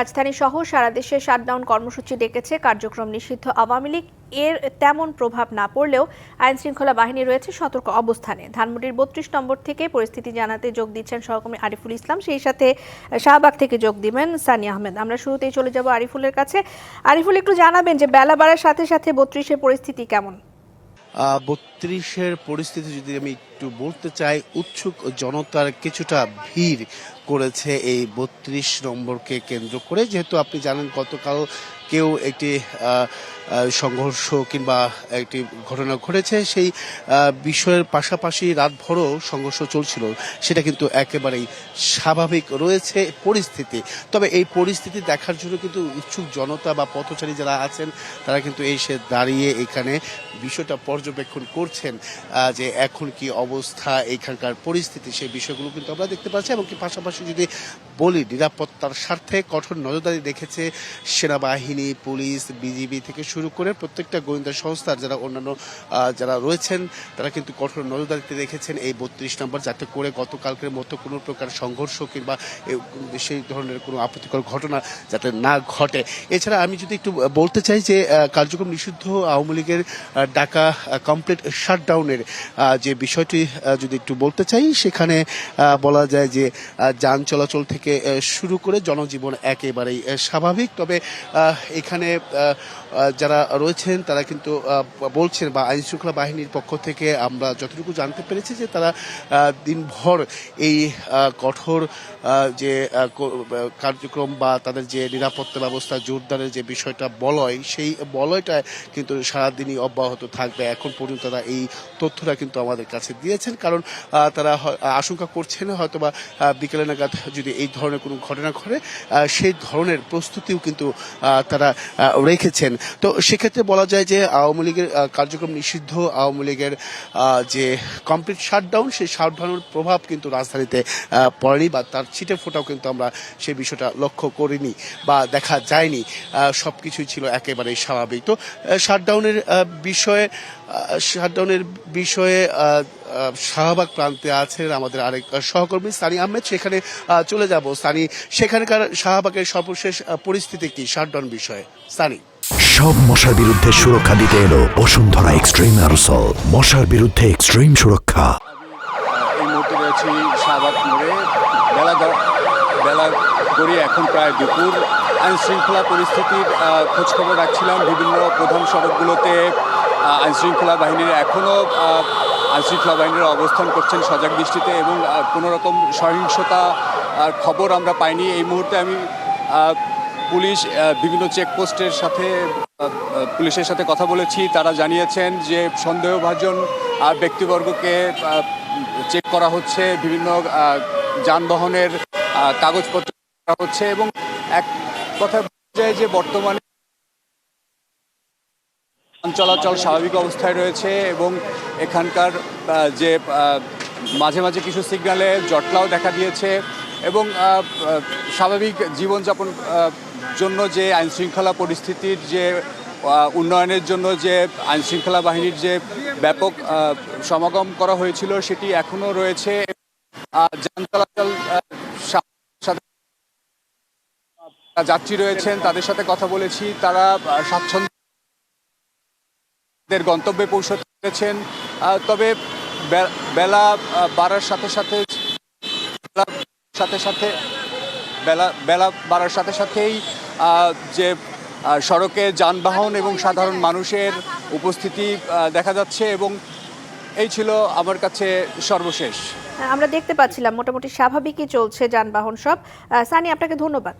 রাজধানী সহ সারা দেশে শাটডাউন কর্মসূচি ডেকেছে কার্যক্রম নিষিদ্ধ আওয়ামী লীগ। এর তেমন প্রভাব না পড়লেও আইন শৃঙ্খলা বাহিনী রয়েছে সতর্ক অবস্থানে। ধানমন্ডির বত্রিশ নম্বর থেকে পরিস্থিতি জানাতে যোগ দিচ্ছেন সহকর্মী আরিফুল ইসলাম। সেই সাথে শাহবাগ থেকে যোগ দিবেন সানি আহমেদ। আমরা শুরুতেই চলে যাব আরিফুলের কাছে। আরিফুল, একটু জানাবেন যে বেলা বাড়ার সাথে সাথে বত্রিশের পরিস্থিতি কেমন? বত্রিশের পরিস্থিতি যদি আমি একটু বলতে চাই, উৎসুক জনতার কিছুটা ভিড় করেছে এই বত্রিশ নম্বরকে কেন্দ্র করে। যেহেতু আপনি জানেন, গতকাল কেউ একটি সংঘর্ষ কিংবা একটি ঘটনা ঘটেছে, সেই বিষয়ের পাশাপাশি রাতভরও সংঘর্ষ চলছিল। সেটা কিন্তু একেবারেই স্বাভাবিক রয়েছে পরিস্থিতি। তবে এই পরিস্থিতি দেখার জন্য কিন্তু উৎসুক জনতা বা পথচারী যারা আছেন, তারা কিন্তু এসে দাঁড়িয়ে এখানে বিষয়টা পর্যবেক্ষণ করছেন যে এখন কি অবস্থা, এখানকার পরিস্থিতি, সেই বিষয়গুলো কিন্তু আমরা দেখতে পাচ্ছি। এবং কি পাশাপাশি যদি বলি, নিরাপত্তার স্বার্থে কঠোর নজরদারি রেখেছে সেনাবাহিনী পুলিশ, বিজিবি থেকে শুরু করে প্রত্যেকটা গোয়েন্দা সংস্থার যারা অন্যান্য যারা রয়েছেন, তারা কিন্তু কঠোর নজরদারিতে রেখেছেন এই বত্রিশ নম্বর, যাতে করে গতকালকের মতো কোনো প্রকার সংঘর্ষ কিংবা সেই ধরনের কোনো আপত্তিকর ঘটনা যাতে না ঘটে। এছাড়া আমি যদি একটু বলতে চাই যে কার্যক্রম নিষিদ্ধ আওয়ামী লীগের ডাকা কমপ্লিট শাটডাউনের যে বিষয়টি যদি একটু বলতে চাই, সেখানে বলা যায় যে যান চলাচল থেকে শুরু করে জনজীবন একেবারেই স্বাভাবিক। তবে এখানে যারা রয়েছেন তারা কিন্তু বলছেন বা আইন শৃঙ্খলা বাহিনীর পক্ষ থেকে আমরা যতটুকু জানতে পেরেছি যে তারা দিনভর এই কঠোর যে কার্যক্রম বা তাদের যে নিরাপত্তা ব্যবস্থা জোরদারের যে বিষয়টা বলয় সেই বলয়টা কিন্তু সারাদিনই অব্যাহত থাকবে। এখন পর্যন্ত তারা এই তথ্যটা কিন্তু আমাদের কাছে দিয়েছেন কারণ তারা আশঙ্কা করছেন হয়তোবা আহ, বিকেলে নাগাদ যদি এই ধরনের কোনো ঘটনা ঘটে সেই ধরনের প্রস্তুতিও কিন্তু তারা রেখেছেন। তো সেক্ষেত্রে বলা যায় যে, আওয়ামী লীগের কার্যক্রম নিষিদ্ধ। আওয়ামী লীগের যে কমপ্লিট শাটডাউন সেই শাটডাউনের প্রভাব কিন্তু রাজধানীতে পড়েনি বা তার ছিটে ফোটাও কিন্তু আমরা সেই বিষয়টা লক্ষ্য করিনি বা দেখা যায়নি। সব কিছুই ছিল একেবারেই স্বাভাবিক। তো শাটডাউনের বিষয়ে শাটডাউনের বিষয়ে শাহবাগ প্রান্তে আছেন আমাদের আরেক সহকর্মী সানি আহমেদ। সেখানে চলে যাব। সানি সেখানকার শাহবাগের সর্বশেষ পরিস্থিতি কি শাটডাউন বিষয়ে? সানি। সব মশার বিরুদ্ধে সুরক্ষা দিতে এলো বসুন্ধরা এক্সট্রিম অ্যারোসল। মশার বিরুদ্ধে এক্সট্রিম সুরক্ষা। এই মুহূর্তে রয়েছি শাহবাগ মোড়ে। বেলা বেলা গড়িয়ে এখন প্রায় দুপুর। আইন শৃঙ্খলা পরিস্থিতির খোঁজখবর রাখছিলাম বিভিন্ন প্রধান সড়কগুলোতে। আহ, আইন শৃঙ্খলা বাহিনীর এখনও আইন শৃঙ্খলা বাহিনীর অবস্থান করছেন সজাগ দৃষ্টিতে এবং কোনো রকম সহিংসতা খবর আমরা পাইনি। এই মুহূর্তে আমি পুলিশ বিভিন্ন চেকপোস্টের সাথে পুলিশের সাথে কথা বলেছি। তারা জানিয়েছেন যে সন্দেহভাজন ব্যক্তিবর্গকে চেক করা হচ্ছে। বিভিন্ন যানবাহনের কাগজপত্র করা হচ্ছে এবং এক কথা যায় যে বর্তমানে চলাচল স্বাভাবিক অবস্থায় রয়েছে এবং এখানকার যে মাঝে মাঝে কিছু সিগনালে জটলাও দেখা দিয়েছে এবং স্বাভাবিক জীবনযাপন জন্য যে আইনশৃঙ্খলা পরিস্থিতির যে উন্নয়নের জন্য যে আইনশৃঙ্খলা বাহিনীর যে ব্যাপক সমাগম করা হয়েছিল সেটি এখনও রয়েছে। যান চলাচল যাত্রী রয়েছেন, তাদের সাথে কথা বলেছি। তারা স্বাচ্ছন্দ্য তাদের গন্তব্যে পৌঁছতে পেরেছেন। তবে বেলা বাড়ার সাথে সাথে সাথে সাথে, বেলা বেলা বাড়ার সাথে সাথেই যে সড়কে যানবাহন এবং সাধারণ মানুষের উপস্থিতি দেখা যাচ্ছে এবং এই ছিল আমার কাছে সর্বশেষ। আমরা দেখতে পাচ্ছিলাম মোটামুটি স্বাভাবিকই চলছে যানবাহন সব। সানি, আপনাকে ধন্যবাদ।